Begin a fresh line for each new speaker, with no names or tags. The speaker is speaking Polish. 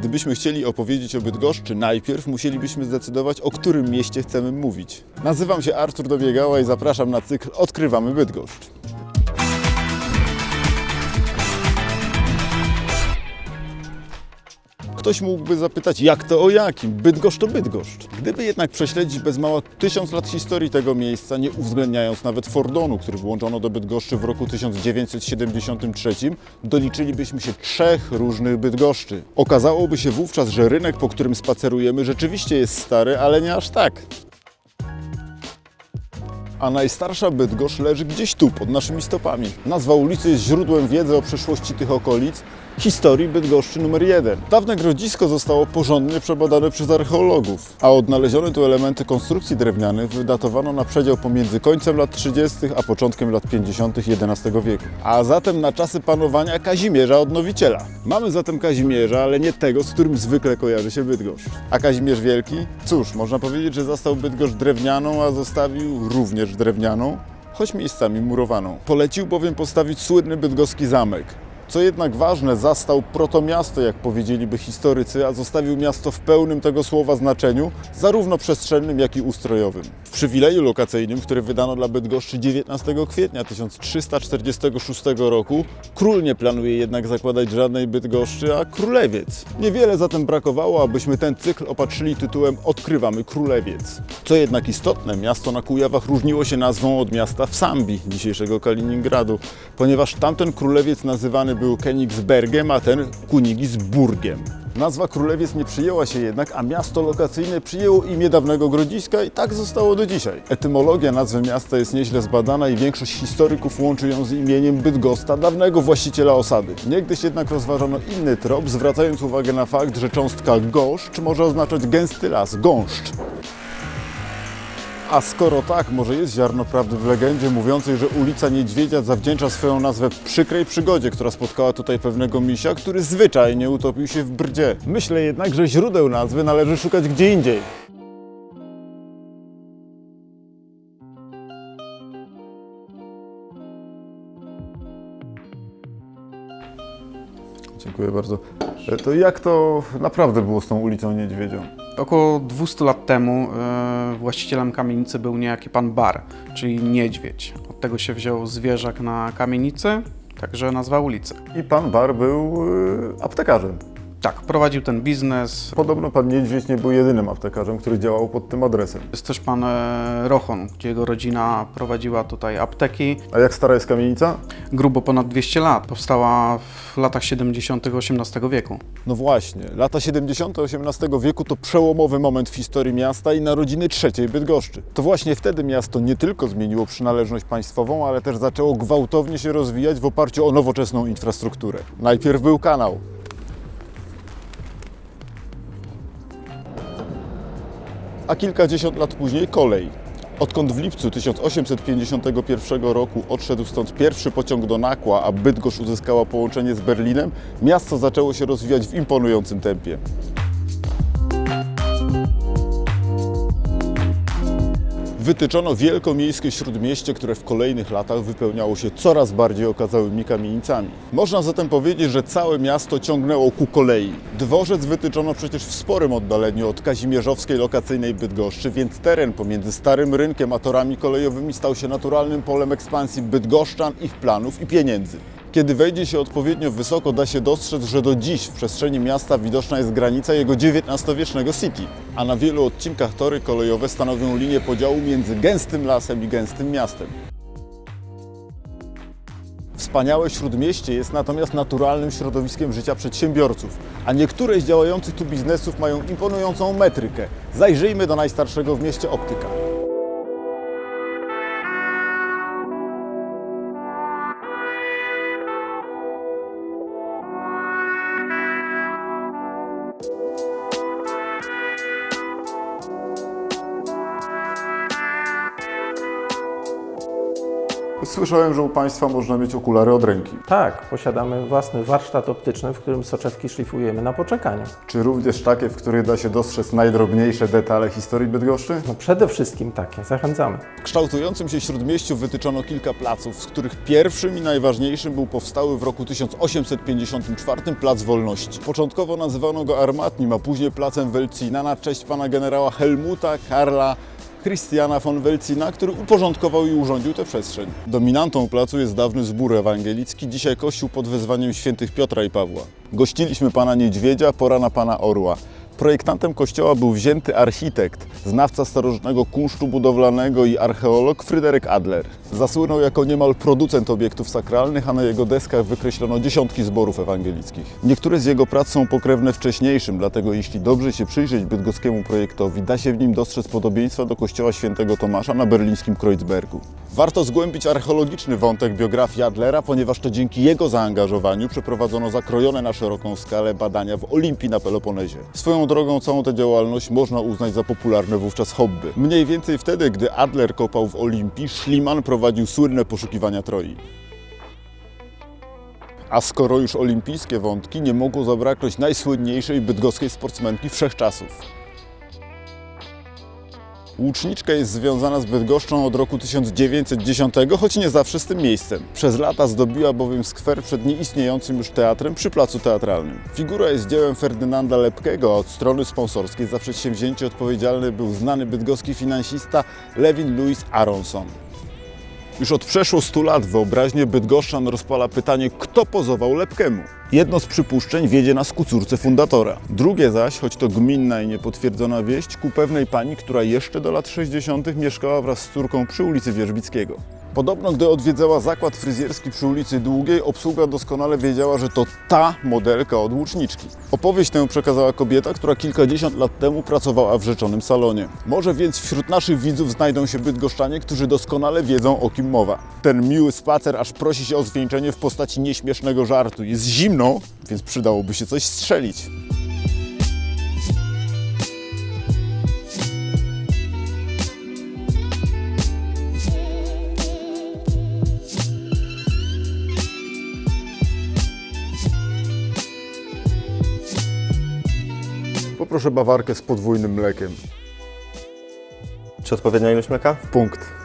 Gdybyśmy chcieli opowiedzieć o Bydgoszczy, najpierw musielibyśmy zdecydować, o którym mieście chcemy mówić. Nazywam się Artur Dobiegała i zapraszam na cykl Odkrywamy Bydgoszcz. Ktoś mógłby zapytać, jak to o jakim? Bydgoszcz to Bydgoszcz. Gdyby jednak prześledzić bez mała tysiąc lat historii tego miejsca, nie uwzględniając nawet Fordonu, który włączono do Bydgoszczy w roku 1973, doliczylibyśmy się trzech różnych Bydgoszczy. Okazałoby się wówczas, że rynek, po którym spacerujemy, rzeczywiście jest stary, ale nie aż tak. A najstarsza Bydgoszcz leży gdzieś tu, pod naszymi stopami. Nazwa ulicy jest źródłem wiedzy o przeszłości tych okolic, historii Bydgoszczy numer jeden. Dawne grodzisko zostało porządnie przebadane przez archeologów, a odnalezione tu elementy konstrukcji drewnianych wydatowano na przedział pomiędzy końcem lat 30. a początkiem lat 50. XI wieku. A zatem na czasy panowania Kazimierza Odnowiciela. Mamy zatem Kazimierza, ale nie tego, z którym zwykle kojarzy się Bydgoszcz. A Kazimierz Wielki? Cóż, można powiedzieć, że zastał Bydgoszcz drewnianą, a zostawił również drewnianą, choć miejscami murowaną. Polecił bowiem postawić słynny bydgoski zamek. Co jednak ważne, zastał protomiasto, jak powiedzieliby historycy, a zostawił miasto w pełnym tego słowa znaczeniu, zarówno przestrzennym, jak i ustrojowym. W przywileju lokacyjnym, który wydano dla Bydgoszczy 19 kwietnia 1346 roku, król nie planuje jednak zakładać żadnej Bydgoszczy, a królewiec. Niewiele zatem brakowało, abyśmy ten cykl opatrzyli tytułem Odkrywamy Królewiec. Co jednak istotne, miasto na Kujawach różniło się nazwą od miasta w Sambi, dzisiejszego Kaliningradu, ponieważ tamten królewiec nazywany był Königsbergiem, a ten Kunigisburgiem. Nazwa Królewiec nie przyjęła się jednak, a miasto lokacyjne przyjęło imię dawnego Grodziska i tak zostało do dzisiaj. Etymologia nazwy miasta jest nieźle zbadana i większość historyków łączy ją z imieniem Bydgoszcza, dawnego właściciela osady. Niegdyś jednak rozważono inny trop, zwracając uwagę na fakt, że cząstka goszcz może oznaczać gęsty las, gąszcz. A skoro tak, może jest ziarno prawdy w legendzie mówiącej, że ulica Niedźwiedzia zawdzięcza swoją nazwę przykrej przygodzie, która spotkała tutaj pewnego misia, który zwyczajnie utopił się w brdzie. Myślę jednak, że źródeł nazwy należy szukać gdzie indziej. Dziękuję bardzo. E, To jak to naprawdę było z tą ulicą Niedźwiedzią?
Około 200 lat temu e, właścicielem kamienicy był niejaki pan Bar, czyli niedźwiedź. Od tego się wziął zwierzak na kamienicy, także nazwa ulicy.
I pan Bar był y, aptekarzem.
Tak, prowadził ten biznes.
Podobno pan Niedźwiedź nie był jedynym aptekarzem, który działał pod tym adresem.
Jest też pan e, Rochon, gdzie jego rodzina prowadziła tutaj apteki.
A jak stara jest kamienica?
Grubo ponad 200 lat. Powstała w latach 70. XVIII wieku.
No właśnie, lata 70. XVIII wieku to przełomowy moment w historii miasta i narodziny trzeciej Bydgoszczy. To właśnie wtedy miasto nie tylko zmieniło przynależność państwową, ale też zaczęło gwałtownie się rozwijać w oparciu o nowoczesną infrastrukturę. Najpierw był kanał. A kilkadziesiąt lat później kolej. Odkąd w lipcu 1851 roku odszedł stąd pierwszy pociąg do Nakła, a Bydgoszcz uzyskała połączenie z Berlinem, miasto zaczęło się rozwijać w imponującym tempie. Wytyczono wielkomiejskie śródmieście, które w kolejnych latach wypełniało się coraz bardziej okazałymi kamienicami. Można zatem powiedzieć, że całe miasto ciągnęło ku kolei. Dworzec wytyczono przecież w sporym oddaleniu od kazimierzowskiej lokacyjnej Bydgoszczy, więc teren pomiędzy Starym Rynkiem a torami kolejowymi stał się naturalnym polem ekspansji bydgoszczan, ich planów i pieniędzy. Kiedy wejdzie się odpowiednio wysoko, da się dostrzec, że do dziś w przestrzeni miasta widoczna jest granica jego XIX-wiecznego city, a na wielu odcinkach tory kolejowe stanowią linię podziału między gęstym lasem i gęstym miastem. Wspaniałe śródmieście jest natomiast naturalnym środowiskiem życia przedsiębiorców, a niektóre z działających tu biznesów mają imponującą metrykę. Zajrzyjmy do najstarszego w mieście optyka. Słyszałem, że u Państwa można mieć okulary od ręki.
Tak, posiadamy własny warsztat optyczny, w którym soczewki szlifujemy na poczekaniu.
Czy również takie, w których da się dostrzec najdrobniejsze detale historii Bydgoszczy?
No przede wszystkim takie, zachęcamy.
W kształtującym się śródmieściu wytyczono kilka placów, z których pierwszym i najważniejszym był powstały w roku 1854 Plac Wolności. Początkowo nazywano go Armatnim, a później Placem Welcina na cześć pana generała Helmuta Karla Christiana von Welcina, który uporządkował i urządził tę przestrzeń. Dominantą placu jest dawny zbór ewangelicki, dzisiaj kościół pod wezwaniem świętych Piotra i Pawła. Gościliśmy pana Niedźwiedzia, pora na pana Orła. Projektantem kościoła był wzięty architekt, znawca starożytnego kunsztu budowlanego i archeolog Fryderyk Adler. Zasłynął jako niemal producent obiektów sakralnych, a na jego deskach wykreślono dziesiątki zborów ewangelickich. Niektóre z jego prac są pokrewne wcześniejszym, dlatego jeśli dobrze się przyjrzeć bydgoskiemu projektowi, da się w nim dostrzec podobieństwa do kościoła świętego Tomasza na berlińskim Kreuzbergu. Warto zgłębić archeologiczny wątek biografii Adlera, ponieważ to dzięki jego zaangażowaniu przeprowadzono zakrojone na szeroką skalę badania w Olimpii na Peloponezie. Swoją drogą całą tę działalność można uznać za popularne wówczas hobby. Mniej więcej wtedy, gdy Adler kopał w Olimpii, Schliemann prowadził słynne poszukiwania Troi. A skoro już olimpijskie wątki, nie mogło zabraknąć najsłynniejszej bydgoskiej sportsmenki wszechczasów. Łuczniczka jest związana z Bydgoszczą od roku 1910, choć nie zawsze z tym miejscem. Przez lata zdobiła bowiem skwer przed nieistniejącym już teatrem przy placu teatralnym. Figura jest dziełem Ferdynanda Lepkiego, a od strony sponsorskiej za przedsięwzięcie odpowiedzialny był znany bydgoski finansista Lewin Louis Aronson. Już od przeszło 100 lat wyobraźnię Bydgoszczan rozpala pytanie, kto pozował Lepkemu. Jedno z przypuszczeń wiedzie nas ku córce fundatora. Drugie zaś, choć to gminna i niepotwierdzona wieść, ku pewnej pani, która jeszcze do lat 60. mieszkała wraz z córką przy ulicy Wierzbickiego. Podobno, gdy odwiedzała zakład fryzjerski przy ulicy Długiej, obsługa doskonale wiedziała, że to ta modelka od łuczniczki. Opowieść tę przekazała kobieta, która kilkadziesiąt lat temu pracowała w rzeczonym salonie. Może więc wśród naszych widzów znajdą się bydgoszczanie, którzy doskonale wiedzą, o kim mowa. Ten miły spacer aż prosi się o zwieńczenie w postaci nieśmiesznego żartu. Jest zimno, więc przydałoby się coś strzelić. Poproszę bawarkę z podwójnym mlekiem.
Czy odpowiednia ilość mleka?
Punkt.